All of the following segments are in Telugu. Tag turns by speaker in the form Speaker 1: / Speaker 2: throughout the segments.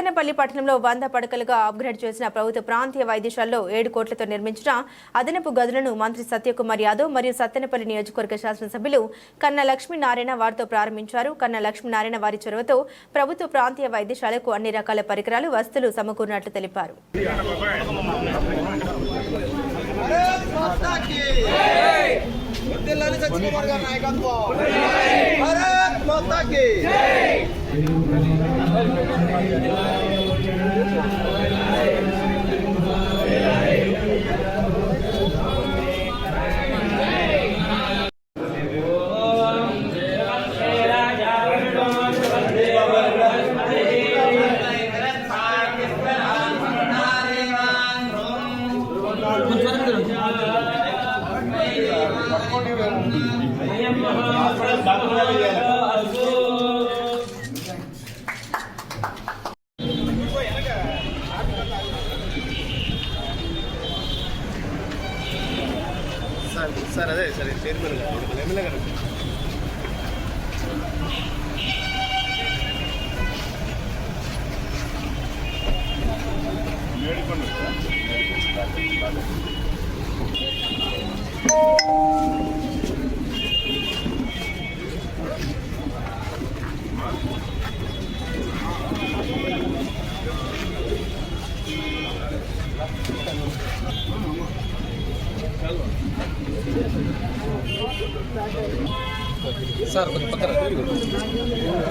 Speaker 1: సత్తెనపల్లి పట్టణంలో వంద పడకలుగా అప్గ్రేడ్ చేసిన ప్రభుత్వ ప్రాంతీయ వైద్యశాలలో ఏడు కోట్లతో నిర్మించిన అదనపు గదులను మంత్రి సత్యకుమార్ యాదవ్ మరియు సత్తెనపల్లి నియోజకవర్గ శాసనసభ్యులు కన్నా లక్ష్మీనారాయణ వారితో ప్రారంభించారు కన్నా లక్ష్మీనారాయణ వారి చొరవతో ప్రభుత్వ ప్రాంతీయ వైద్యశాలకు అన్ని రకాల పరికరాలు వస్తువులు సమకూరినట్లు తెలిపారు
Speaker 2: నాయకత్వం భారత్ మాతాకి సార్ సార్ అదే సరే చైర్మన్ గారు ఎమ్మెల్యే గారు సార్ కొంచెం పక్కన
Speaker 3: అన్నా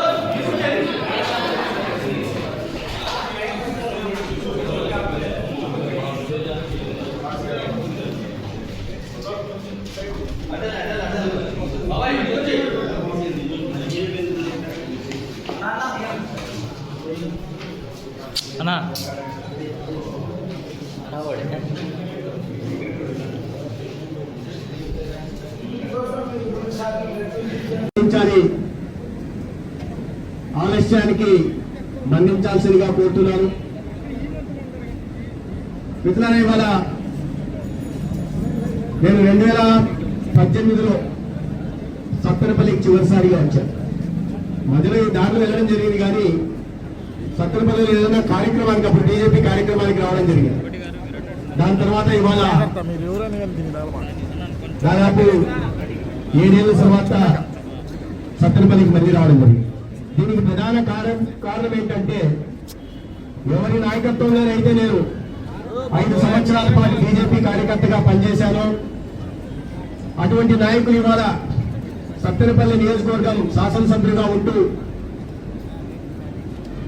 Speaker 4: ఆలస్యానికి మన్నించాల్సిందిగా కోరుతున్నాను. మిత్రులారా ఇవాళ నేను రెండు వేల పద్దెనిమిదిలో సత్తెనపల్లికి చివరిసారిగా వచ్చాను. మధ్యలో ఈ దారిలో వెళ్ళడం జరిగింది కానీ సత్తెనపల్లిలో ఏదైనా కార్యక్రమానికి అప్పుడు బీజేపీ కార్యక్రమానికి రావడం జరిగింది. దాని తర్వాత ఇవాళ దాదాపు ఏడేళ్ళ తర్వాత సత్తెనపల్లికి మళ్ళీ రావడం జరిగింది. దీనికి ప్రధాన కారణం కారణం ఏంటంటే ఎవరి నాయకత్వంలోనైతే నేను ఐదు సంవత్సరాల పాటు బీజేపీ కార్యకర్తగా పనిచేశాను. అటువంటి నాయకులు ఇవాళ సత్తెనపల్లి నియోజకవర్గం శాసనసభ్యులుగా ఉంటూ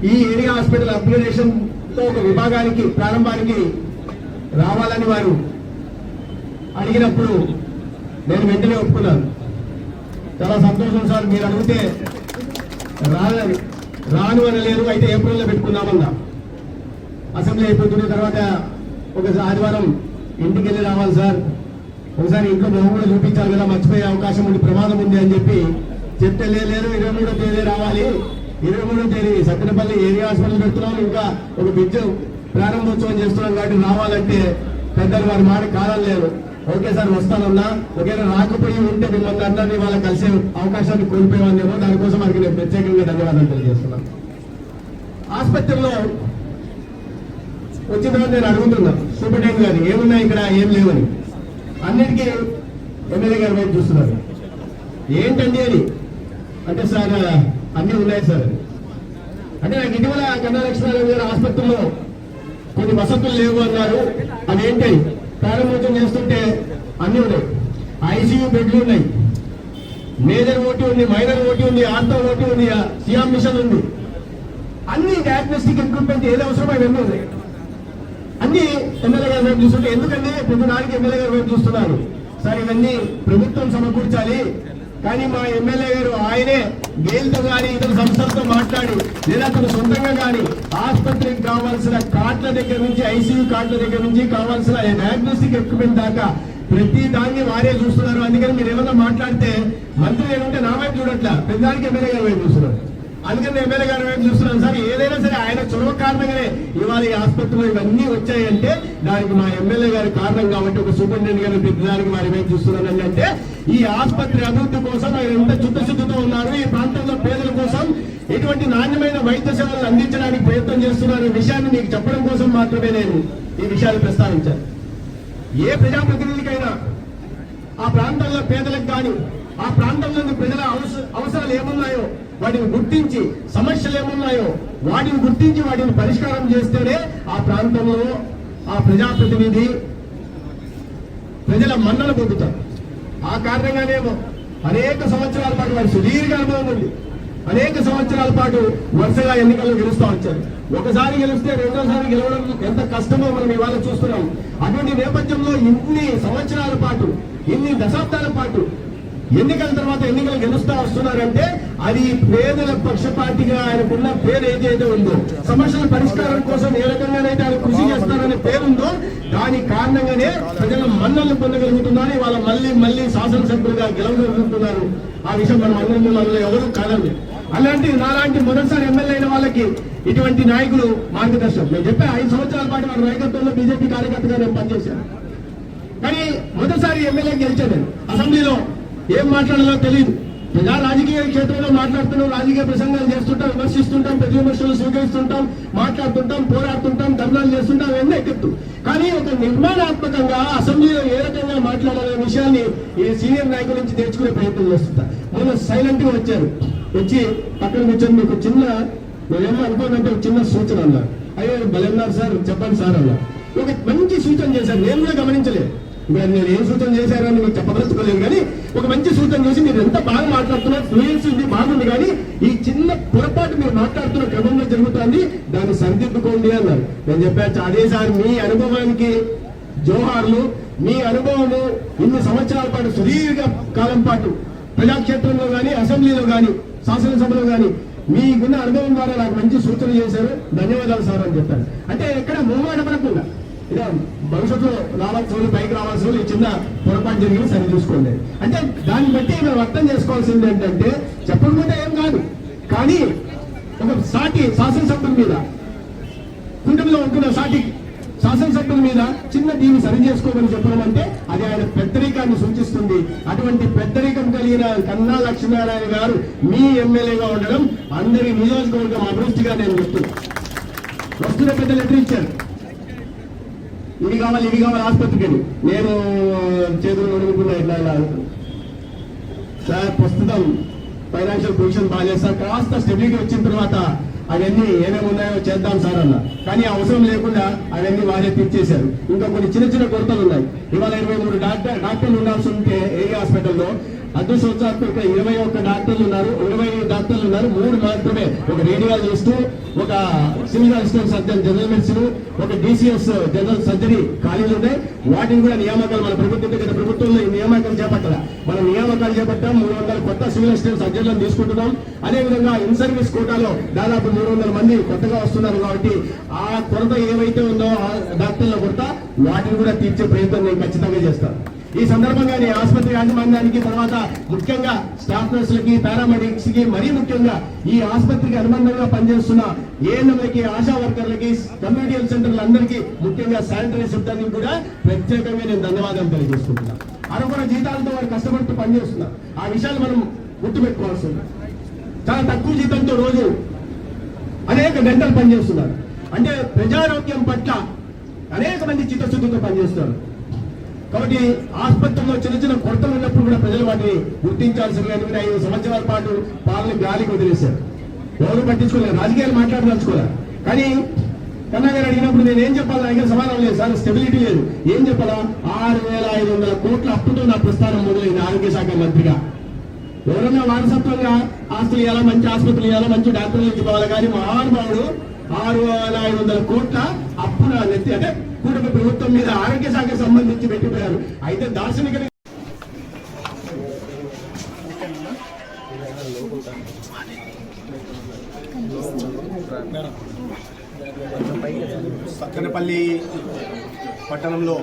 Speaker 4: ఈ ఏరియా హాస్పిటల్ అప్గ్రేడేషన్తో ఒక విభాగానికి ప్రారంభానికి రావాలని వారు అడిగినప్పుడు నేను వెంటనే ఒప్పుకున్నాను. చాలా సంతోషం సార్ మీరు అడిగితే రాదని రాను అనలేదు అయితే ఏప్రిల్లో పెట్టుకుందామన్నా. అసెంబ్లీ అయిపోతున్న తర్వాత ఒక ఆదివారం ఇంటికి వెళ్ళి రావాలి సార్. ఒకసారి ఇంట్లో మొహం కూడా చూపించాలి కదా మర్చిపోయే అవకాశం ఉంది ప్రమాదం ఉంది అని చెప్పి చెప్తే "లే- లేదు ఇరవై మూడో తేదీ రావాలి. ఇరవై మూడో తేదీ సత్తెనపల్లి ఏరియా హాస్పిటల్ పెడుతున్నాం. ఇంకా ఒక బ్రిడ్జ్ ప్రారంభోత్సవం చేస్తున్నాం కాబట్టి రావాలంటే పెద్దలు వారి మాట కాదనలేరు ఓకే సార్ వస్తానన్నా ఒకవేళ రాకపోయి ఉంటే మిమ్మల్ని అందరినీ వాళ్ళ కలిసే అవకాశాన్ని కోల్పోయేవాళ్ళేమో దానికోసం వారికి నేను ప్రత్యేకంగా ధన్యవాదాలు తెలియజేస్తున్నాను. ఆసుపత్రిలో వచ్చిన తర్వాత నేను అడుగుతున్నా. సూపరింటెండెంట్ గారు ఏమున్నాయి ఇక్కడ ఏం లేవని? అన్నిటికీ ఎమ్మెల్యే గారి వైపు చూస్తున్నారు. ఏంటండి అని అంటే సార్ అన్ని ఉన్నాయి సార్. అంటే నాకు ఇటీవల కన్నా లక్ష్మీనారాయణ గారు ఆసుపత్రిలో కొన్ని వసతులు లేవు అన్నారు. అదేంటి ప్రారంభోత్సవం చేస్తుంటే అన్ని ఉన్నాయి. ఐసీయూ బెడ్లు ఉన్నాయి. మేజర్ ఓటీ ఉంది మైనర్ ఓటీ ఉంది ఆర్థో ఓటీ ఉంది సియామ్ మిషన్ ఉంది. అన్ని డయాగ్నోస్టిక్ ఎక్విప్మెంట్ ఏది అవసరమో అవన్నీ ఉన్నాయి. అన్ని ఎమ్మెల్యే గారి వైపు చూస్తుంటే ఎందుకంటే ప్రతి నాలుగు ఎమ్మెల్యే గారి వైపు చూస్తున్నారు. సార్ ఇవన్నీ ప్రభుత్వం సమకూర్చాలి. కానీ మా ఎమ్మెల్యే గారు ఆయనే గేల్తో కానీ ఇతర సంస్థలతో మాట్లాడి లేదా అతను సొంతంగా కానీ ఆసుపత్రికి కావాల్సిన కార్డుల దగ్గర నుంచి ఐసీయూ కార్డుల దగ్గర నుంచి కావాల్సిన డయాగ్నోస్టిక్ ఎక్విప్మెంట్ దాకా ప్రతి దాన్ని వారే చూస్తున్నారు. అందుకని మీరు ఏమన్నా మాట్లాడితే మంత్రి ఏమంటే నా వైపు చూడట్లా. ప్రతి ఎమ్మెల్యే గారి వైపు చూస్తున్నారు. అందుకని ఎమ్మెల్యే గారి వైపు చూస్తున్నాను. సార్ ఏదైనా సరే ఆయన చొరవ కారణంగానే ఇవాళ ఈ ఆసుపత్రిలో ఇవన్నీ వచ్చాయంటే దానికి మా ఎమ్మెల్యే గారి కారణం కాబట్టి ఒక సూపరింటెండెంట్ గారు ప్రతిదానికి వారి వైపు చూస్తున్నాను. అంటే ఈ ఆసుపత్రి అభివృద్ధి కోసం ఆయన ఎంత చిత్తశుద్ధితో ఉన్నారు ఈ ప్రాంతంలో పేదల కోసం ఎటువంటి నాణ్యమైన వైద్య సేవలను అందించడానికి ప్రయత్నం చేస్తున్నారు విషయాన్ని మీకు చెప్పడం కోసం మాత్రమే నేను ఈ విషయాన్ని ప్రస్తావించాను. ఏ ప్రజాప్రతినిధికైనా ఆ ప్రాంతంలో పేదలకు కానీ ఆ ప్రాంతంలోని ప్రజల అవసరాలు ఏమున్నాయో వాటిని గుర్తించి సమస్యలు ఏమున్నాయో వాటిని గుర్తించి వాటిని పరిష్కారం చేస్తేనే ఆ ప్రాంతంలో ఆ ప్రజాప్రతినిధి ప్రజల మన్నలు పొందుతారు. ఆ కారణంగానేమో అనేక సంవత్సరాల పాటు వారి సుదీర్ఘ అనుభవం ఉంది. అనేక సంవత్సరాల పాటు వరుసగా ఎన్నికల్లో గెలుస్తూ వచ్చారు. ఒకసారి గెలిస్తే రెండోసారి గెలవడం ఎంత కష్టమో మనం ఇవాళ చూస్తున్నాం. అటువంటి నేపథ్యంలో ఇన్ని సంవత్సరాల పాటు ఇన్ని దశాబ్దాల పాటు ఎన్నికల తర్వాత ఎన్నికలు గెలుస్తా వస్తున్నారంటే అది పేదల పక్షపాతిగా ఆయనకున్న పేరు ఏదైతే ఉందో సమస్యల పరిష్కారం కోసం ఏ రకంగానైతే ఆయన కృషి చేస్తారనే పేరుందో దాని కారణంగానే ప్రజల మన్నలు పొందగలుగుతున్నారు వాళ్ళ మళ్ళీ మళ్ళీ శాసనసభ్యులుగా గెలవగలుగుతున్నారు. ఆ విషయం మనం అందరం అందులో ఎవరు కాదండి. అలాంటి నాలాంటి మొదటిసారి ఎమ్మెల్యే అయిన వాళ్ళకి ఇటువంటి నాయకులు మార్గదర్శనం. నేను చెప్పే ఐదు సంవత్సరాల పాటు మన నాయకత్వంలో బీజేపీ కార్యకర్తగా నేను పనిచేశాను. కానీ మొదటిసారి ఎమ్మెల్యే గెలిచాను అసెంబ్లీలో ఏం మాట్లాడాలో తెలియదు ప్రజా రాజకీయ క్షేత్రంలో మాట్లాడుతున్నాం రాజకీయ ప్రసంగాలు చేస్తుంటాం విమర్శిస్తుంటాం ప్రతి విమర్శలు స్వీకరిస్తుంటాం మాట్లాడుతుంటాం పోరాడుతుంటాం ధర్నాలు చేస్తుంటాం అవన్నీ ఎక్కద్దు. కానీ ఒక నిర్మాణాత్మకంగా అసెంబ్లీలో ఏ రకంగా మాట్లాడాలనే విషయాన్ని ఈ సీనియర్ నాయకుల నుంచి నేర్చుకునే ప్రయత్నం చేస్తుంటా. నేను సైలెంట్గా వచ్చారు వచ్చి పక్కన కూర్చొని మీకు చిన్న నేనేమో అనుకోనంటే ఒక చిన్న సూచన అన్నా. అయ్యో బలన్నారు సార్ చెప్పండి సార్ అన్నా. ఒక మంచి సూచన చేశారు. నేను కూడా గమనించలేదు. నేను ఏం సూచన చేశారని మీకు చెప్పదలుచుకోలేదు. కానీ ఒక మంచి సూచన చేసి మీరు ఎంత బాగా మాట్లాడుతున్నారు ఫ్లూయెన్సీ ఉంది బాగుంది కానీ ఈ చిన్న పొరపాటు మీరు మాట్లాడుతున్న క్రమంలో జరుగుతుంది దాన్ని సరిదిద్దుకోండి అన్నారు. నేను చెప్పాను అదేసారి మీ అనుభవానికి జోహార్లు మీ అనుభవము ఇన్ని సంవత్సరాల పాటు సుదీర్ఘ కాలం పాటు ప్రజాక్షేత్రంలో కానీ అసెంబ్లీలో కానీ శాసనసభలో కానీ మీకున్న అనుభవం ద్వారా నాకు మంచి సూచన చేశారు. ధన్యవాదాలు సార్ అని చెప్పాను అంటే ఎక్కడ మొహమాట పడకుండా భవిష్యత్తులో రావాల్సిన వాళ్ళు పైకి రావాల్సిన వాళ్ళు ఈ చిన్న పొరపాటు జరిగింది సరి చూసుకోండి. అంటే దాన్ని బట్టి మనం అర్థం చేసుకోవాల్సింది ఏంటంటే చెప్పకుండా ఏం కాదు. కానీ ఒక సాటి శాసనసభ్యుల మీద కుటుంబంలో ఉంటున్న సాటి శాసనసభ్యుల మీద చిన్న దీన్ని సరి చేసుకోమని చెప్పడం అంటే అది ఆయన పెద్దరికాన్ని సూచిస్తుంది. అటువంటి పెద్దరికం కలిగిన కన్నా లక్ష్మీనారాయణ గారు మీ ఎమ్మెల్యేగా ఉండడం అందరి నియోజకవర్గం అభివృద్ధిగా నేను చెప్తున్నాను వస్తున్న పెద్దలు ఎదురించారు ఇది కావాలి ఇది కావాలి ఆసుపత్రికి వెళ్ళి. నేను చేతులు నడుముకున్నా ఇట్లా ఇలా సార్ ప్రస్తుతం ఫైనాన్షియల్ పొజిషన్ బాగాలేదు సార్ కాస్త స్టెబిలిటీ వచ్చిన తర్వాత అవన్నీ ఏమేమి ఉన్నాయో చేద్దాం సార్ అన్న. కానీ అవసరం లేకుండా అవన్నీ వారే తెచ్చేశారు ఇంకా కొన్ని చిన్న చిన్న కొరతలు ఉన్నాయి. ఇవాళ ఇరవై మూడు డాక్టర్ డాక్టర్లు ఉండాల్సి ఉంటే ఏరియా హాస్పిటల్లో అదృష్టవశాత్తు ఇక్కడ ఇరవై ఒక్క డాక్టర్లు ఉన్నారు ఇరవై డాక్టర్లు ఉన్నారు. మూడు మాత్రమే. ఒక రేడియాలజిస్ట్ ఒక civil assistant surgeon general medicine ఒక డిసిఎస్ జనరల్ సర్జరీ ఖాళీలు ఉన్నాయి. వాటిని కూడా నియామకాలు మన ప్రభుత్వం గత ప్రభుత్వంలో ఈ నియామకాలు చేపట్టాల? మనం నియామకాలు చేపట్టాం. మూడు వందల కొత్త సివిల్ అసిస్టెంట్ సర్జన్లను తీసుకుంటున్నాం. అదేవిధంగా ఇన్ సర్వీస్ కోటాలో దాదాపు మూడు వందల మంది కొత్తగా వస్తున్నారు కాబట్టి ఆ కొరత ఏవైతే ఉందో ఆ డాక్టర్ల కొరత వాటిని కూడా తీర్చే ప్రయత్నం నేను ఖచ్చితంగా చేస్తాను. ఈ సందర్భంగా ఆసుపత్రి యాజమాన్యానికి తర్వాత ముఖ్యంగా స్టాఫ్ నర్సులకి పారామెడిక్స్కి మరీ ముఖ్యంగా ఈ ఆసుపత్రికి అనుబంధంగా పనిచేస్తున్న ఏఎన్ఎంలకి ఆశా వర్కర్లకి కమ్యూనిటీ హెల్త్ సెంటర్ల అందరికీ ముఖ్యంగా శానిటరీ సిబ్బందికి కూడా ప్రత్యేకంగా నేను ధన్యవాదాలు తెలియజేసుకుంటున్నాను అరకొర జీతాలతో వారు కష్టపడుతూ పనిచేస్తున్నారు. ఆ విషయాలు మనం గుర్తుపెట్టుకోవాల్సి ఉంది. చాలా తక్కువ జీతంతో రోజు అనేక గంటలు పనిచేస్తున్నారు. అంటే ప్రజారోగ్యం పట్ల అనేక మంది చిత్తశుద్ధితో పనిచేస్తున్నారు. కాబట్టి ఆసుపత్రిలో చిన్న చిన్న కొరతలు ఉన్నప్పుడు కూడా ప్రజలు వాటిని గుర్తించాల్సిందిగా ఎందుకంటే ఐదు సంవత్సరాల పాటు పాలన గాలికి వదిలేశారు. ఎవరు పట్టించుకోలేదు. రాజకీయాలు మాట్లాడదలుచుకోలేదు. కానీ కన్నా గారు అడిగినప్పుడు నేను ఏం చెప్పాలి? నా సమాధానం లేదు. సార్ స్టెబిలిటీ లేదు. ఏం చెప్పాలా? ఆరు వేల ఐదు వందల కోట్ల అప్పుతో నా ప్రస్థానం మొదలైంది ఆరోగ్య శాఖ మంత్రిగా. ఎవరన్నా వారసత్వంగా ఆస్తులు ఇవ్వాలా? మంచి ఆసుపత్రులు ఇవ్వాలా? మంచి డాక్టర్లు ఇచ్చుకోవాలి కానీ మహానుభావుడు ఆరు వేల ఐదు వందల కోట్ల అప్పుల నెత్తి అంటే కూటమి ప్రభుత్వం మీద ఆరోగ్య శాఖకు సంబంధించి పెట్టిపోయారు అయితే దార్శనిక
Speaker 3: సక్కనపల్లి పట్టణంలో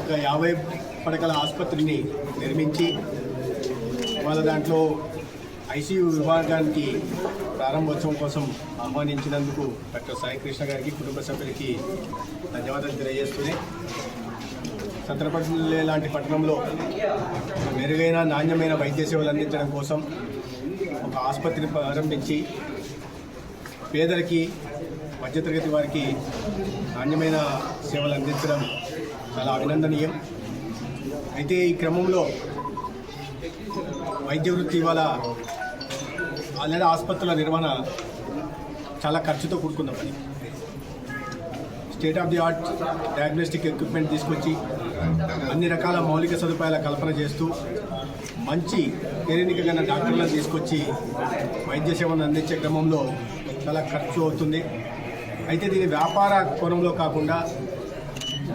Speaker 3: ఒక యాభై పడకల ఆసుపత్రిని నిర్మించి వాళ్ళ దాంట్లో ఐసీయూ విభాగానికి ప్రారంభోత్సవం కోసం ఆహ్వానించినందుకు డాక్టర్ సాయికృష్ణ గారికి కుటుంబ సభ్యులకి ధన్యవాదాలు తెలియజేస్తూనే సత్తెనపల్లి లాంటి పట్టణంలో మెరుగైన నాణ్యమైన వైద్య సేవలు అందించడం కోసం ఒక ఆసుపత్రిని ప్రారంభించి పేదలకి మధ్యతరగతి వారికి నాణ్యమైన సేవలు అందించడం చాలా అభినందనీయం. అయితే ఈ క్రమంలో వైద్య వృత్తి ఇవాళ లేదా ఆసుపత్రుల నిర్వహణ చాలా ఖర్చుతో కూడుకున్న పని state of the art diagnostic equipment తీసుకొచ్చి అన్ని రకాల మౌలిక సదుపాయాల కల్పన చేస్తూ మంచి పేరెనిక గల డాక్టర్లను తీసుకొచ్చి వైద్య సేవను అందించే క్రమంలో చాలా ఖర్చు అవుతుంది. అయితే దీని వ్యాపార కోణంలో కాకుండా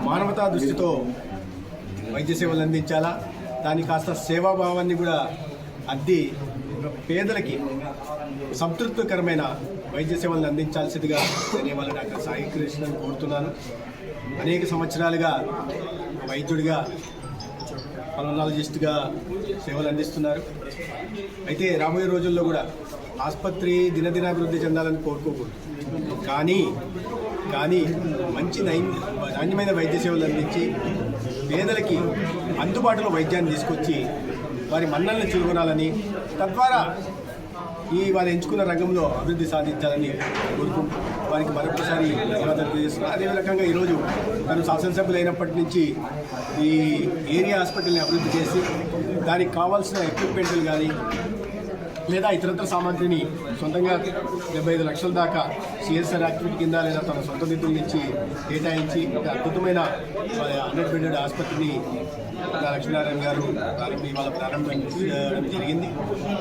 Speaker 3: మానవతా దృష్టితో వైద్య సేవలు అందించాలా? దాని కాస్త సేవాభావాన్ని కూడా అద్ది పేదలకి సంతృప్తికరమైన వైద్య సేవలను అందించాల్సిందిగా నేను వాళ్ళ డాక్టర్ సాయి కృష్ణన్ కోరుతున్నాను. అనేక సంవత్సరాలుగా వైద్యుడిగా పలనాలజిస్ట్గా సేవలు అందిస్తున్నారు. అయితే రాబోయే రోజుల్లో కూడా ఆసుపత్రి దినదినాభివృద్ధి చెందాలని కోరుకోకూడదు. కానీ కానీ మంచి నాణ్యమైన వైద్య సేవలు అందించి పేదలకి అందుబాటులో వైద్యాన్ని తీసుకొచ్చి వారి మన్నల్ని చూడాలని తద్వారా ఈ వారు ఎంచుకున్న రంగంలో అభివృద్ధి సాధించాలని కోరుకుంటూ వారికి మరొకసారి ధన్యవాదాలు తెలియజేస్తున్నాను. అదే రకంగా ఈరోజు తను శాసనసభ్యులు అయినప్పటి నుంచి ఈ ఏరియా హాస్పిటల్ని అభివృద్ధి చేసి దానికి కావాల్సిన ఎక్విప్మెంట్లు కానీ లేదా ఇతరత్ర సామాగ్రిని సొంతంగా డెబ్బై ఐదు లక్షల దాకా సిఎస్ఆర్ యాక్టివిటీ కింద లేదా తన సొంత నిధుల నుంచి కేటాయించి ఒక అద్భుతమైన హండ్రెడ్ బెడెడ్ ఆసుపత్రిని ఇలా లక్ష్మీనారాయణ గారు ప్రారంభి ప్రారంభం చేయడం జరిగింది.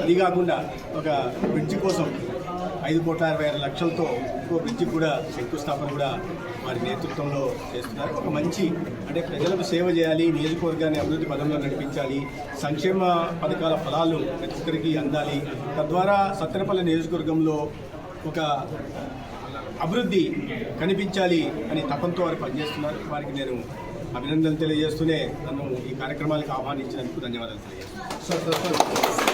Speaker 3: అది కాకుండా ఒక బ్రిడ్జి కోసం ఐదు కోట్ల అరవై ఆరు లక్షలతో ఇంకో బ్రిడ్జి కూడా శంకుస్థాపన కూడా వారి నేతృత్వంలో చేస్తున్నారు. ఒక మంచి అంటే ప్రజలకు సేవ చేయాలి నియోజకవర్గాన్ని అభివృద్ధి పదంలో నడిపించాలి సంక్షేమ పథకాల ఫలాలు ప్రతి ఒక్కరికి అందాలి. తద్వారా సత్తెనపల్లి నియోజకవర్గంలో ఒక అభివృద్ధి కనిపించాలి అని తపంతో వారు పనిచేస్తున్నారు. వారికి నేను అభినందనలు తెలియజేస్తూనే నన్ను ఈ కార్యక్రమాలకు ఆహ్వానించినందుకు ధన్యవాదాలు తెలియజేస్తాను